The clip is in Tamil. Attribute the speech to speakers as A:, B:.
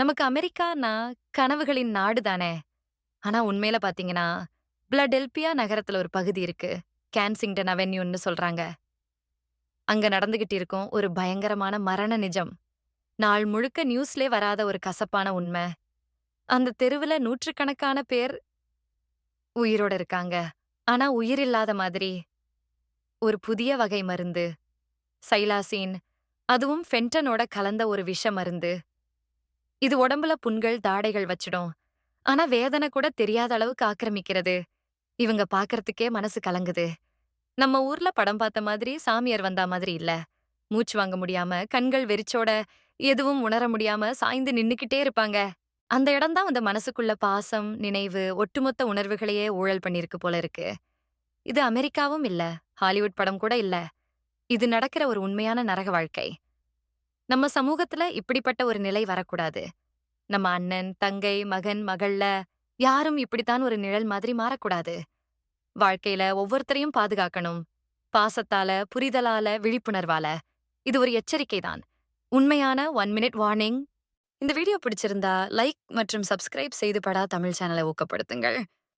A: நமக்கு அமெரிக்கானா கனவுகளின் நாடு தானே! ஆனா உண்மையில பாத்தீங்கன்னா பிளடெல்பியா நகரத்துல ஒரு பகுதி இருக்கு. கேன்சிங்டன் அவென்யூன்னு சொல்றாங்க. அங்க நடந்துகிட்டு இருக்கும் ஒரு பயங்கரமான மரண நிஜம். நாள் முழுக்க நியூஸ்லே வராத ஒரு கசப்பான உண்மை அந்த தெருவுல நூற்றுக்கணக்கான பேர் உயிரோட இருக்காங்க. ஆனா உயிரில்லாத மாதிரி. ஒரு புதிய வகை மருந்து. சைலாசீன். அதுவும் ஃபென்டனோட கலந்த ஒரு விஷ மருந்து. இது உடம்புல புண்கள், தாடைகள் வச்சிடும். ஆனா வேதனை கூட தெரியாத அளவுக்கு ஆக்கிரமிக்கிறது. இவங்க பாக்குறதுக்கே மனசு கலங்குது. நம்ம ஊர்ல படம் பார்த்த மாதிரி சாமியார் வந்தா மாதிரி இல்ல. மூச்சு வாங்க முடியாம, கண்கள் வெறிச்சோட, எதுவும் உணர முடியாம சாய்ந்து நின்னுக்கிட்டே இருப்பாங்க. அந்த இடம்தான் அந்த மனசுக்குள்ள பாசம், நினைவு, ஒட்டுமொத்த உணர்வுகளையே ஊழல் பண்ணிருக்கு போல இருக்கு. இது அமெரிக்காவும் இல்ல. ஹாலிவுட் படம் கூட இல்ல. இது நடக்கிற ஒரு உண்மையான நரக வாழ்க்கை. நம்ம சமூகத்துல இப்படிப்பட்ட ஒரு நிலை வரக்கூடாது. நம்ம அண்ணன், தங்கை, மகன், மகள்ல யாரும் இப்படித்தான் ஒரு நிழல் மாதிரி மாறக்கூடாது. வாழ்க்கையில ஒவ்வொருத்தரையும் பாதுகாக்கணும். பாசத்தால, புரிதலால, விழிப்புணர்வால. இது ஒரு எச்சரிக்கை தான். உண்மையான ஒன் மினிட் வார்னிங். இந்த வீடியோ பிடிச்சிருந்தா லைக் மற்றும் சப்ஸ்கிரைப் செய்து படா தமிழ் சேனலை ஊக்கப்படுத்துங்கள்.